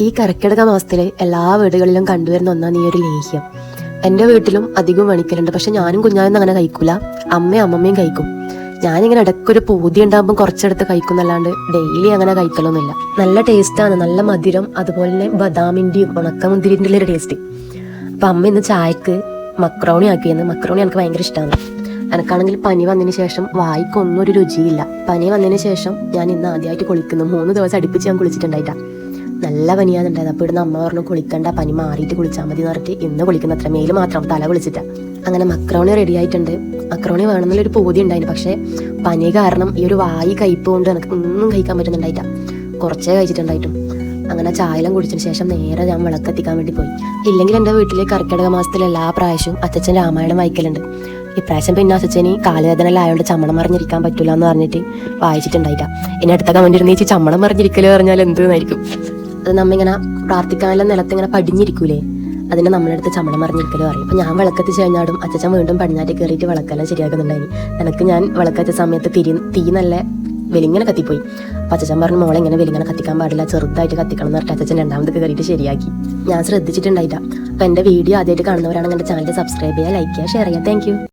ഈ കർക്കിടക മാസത്തിൽ എല്ലാ വീടുകളിലും കണ്ടുവരുന്ന ഒന്നാണ് ഈ ഒരു ലേഹ്യം. എന്റെ വീട്ടിലും അധികം മേടിക്കലുണ്ട് പക്ഷെ ഞാനും കുഞ്ഞാനും അങ്ങനെ കഴിക്കൂല. അമ്മയും അമ്മമ്മയും കഴിക്കും. ഞാനിങ്ങനെ ഇടയ്ക്കൊരു പൂതി ഉണ്ടാകുമ്പോൾ കുറച്ചെടുത്ത് കഴിക്കുന്നല്ലാണ്ട് ഡെയിലി അങ്ങനെ കഴിക്കലൊന്നുമില്ല. നല്ല ടേസ്റ്റാണ്. നല്ല മധുരം അതുപോലെ തന്നെ ബദാമിന്റെയും ഉണക്കമുന്തിരിന്റെ ഒരു ടേസ്റ്റ്. അപ്പം അമ്മ ഇന്ന് ചായക്ക് മക്രോണി ആക്കിയെന്ന്. മക്രോണി എനിക്ക് ഭയങ്കര ഇഷ്ടമാണ് എനിക്കാണെങ്കിൽ പനി വന്നതിന് ശേഷം വായിക്കൊന്നും ഒരു രുചിയില്ല. പനി വന്നതിന് ശേഷം ഞാൻ ഇന്ന് ആദ്യമായിട്ട് കുളിക്കുന്നു. മൂന്ന് ദിവസം അടുപ്പിച്ച് ഞാൻ കുളിച്ചിട്ടുണ്ടായിട്ടാ. നല്ല പനിയാണ് ഉണ്ടായത്. അപ്പോൾ ഇവിടുന്ന് അമ്മ പറഞ്ഞു കുളിക്കണ്ട പനി മാറിയിട്ട് കുളിച്ചാൽ മതി എന്ന് പറഞ്ഞിട്ട് ഇന്ന് കുളിക്കുന്ന അത്ര മേൽ മാത്രം തല കുളിച്ചിട്ടാ അങ്ങനെ മക്രോണി റെഡി ആയിട്ടുണ്ട്. മക്രോണി വേണമെന്നുള്ളൊരു പൂതി ഉണ്ടായിരുന്നു പക്ഷേ പനി കാരണം ഈ ഒരു വായി കയ്പ് കൊണ്ട് എനിക്ക് ഒന്നും കഴിക്കാൻ പറ്റുന്നുണ്ടായിട്ടാ. കുറച്ചേ കഴിച്ചിട്ടുണ്ടായിട്ടും. അങ്ങനെ ചായലം കുടിച്ചതിന് ശേഷം നേരെ ഞാൻ വിളക്കെത്തിക്കാൻ വേണ്ടി പോയി. ഇല്ലെങ്കിൽ എന്റെ വീട്ടിലെ കർക്കിടക മാസത്തിൽ എല്ലാ പ്രാവശ്യവും അച്ഛൻ രാമായണം വായിക്കലുണ്ട്. ഇപ്രാവശ്യം പിന്നെ അച്ഛന് കാലുവേദനയിലായതുകൊണ്ട് ചമ്മണം മറിഞ്ഞിരിക്കാൻ പറ്റില്ല എന്ന് പറഞ്ഞിട്ട് വായിച്ചിട്ടുണ്ടായിട്ടാ. ഇനി അടുത്ത കമന്റ് ഇരുന്ന് ചമ്മണം മറിഞ്ഞിരിക്കൽ പറഞ്ഞാൽ എന്തെന്നായിരിക്കും അത് നമ്മ ഇങ്ങനെ പ്രാർത്ഥിക്കാനുള്ള നിലത്ത് ഇങ്ങനെ പടിഞ്ഞിരിക്കൂലേ? അതിനെ നമ്മളെടുത്ത് ചമ്മളം മറിഞ്ഞിരിക്കലും പറയും. അപ്പൊ ഞാൻ വിളക്കത്തിച്ച് കഴിഞ്ഞാടും അച്ഛൻ വീണ്ടും പടിഞ്ഞാറ്റ് കയറിയിട്ട് വിളക്കെല്ലാം ശരിയാക്കുന്നുണ്ടായിരുന്നു എനിക്ക് ഞാൻ വിളക്കച്ച സമയത്ത് തിരി തീ നല്ല വെലിങ്ങനെ കത്തിപ്പോയി. അപ്പൊ അച്ഛൻ പറഞ്ഞു മോളെ ഇങ്ങനെ വെലിങ്ങനെ കത്തിക്കാൻ പാടില്ല. ചെറുതായിട്ട് കത്തിക്കണം എന്ന് പറഞ്ഞിട്ട് അച്ഛൻ രണ്ടാമത് കയറിയിട്ട് ശരിയാക്കി. ഞാൻ ശ്രദ്ധിച്ചിട്ടുണ്ടായിട്ടാ അപ്പൊ എന്റെ വീഡിയോ ആദ്യമായിട്ട് കാണുന്നവരാണെങ്കിൽ എന്റെ ചാനൽ സബ്സ്ക്രൈബ് ചെയ്യുക ലൈക്ക് ചെയ്യുക ഷെയർ ചെയ്യുക. താങ്ക്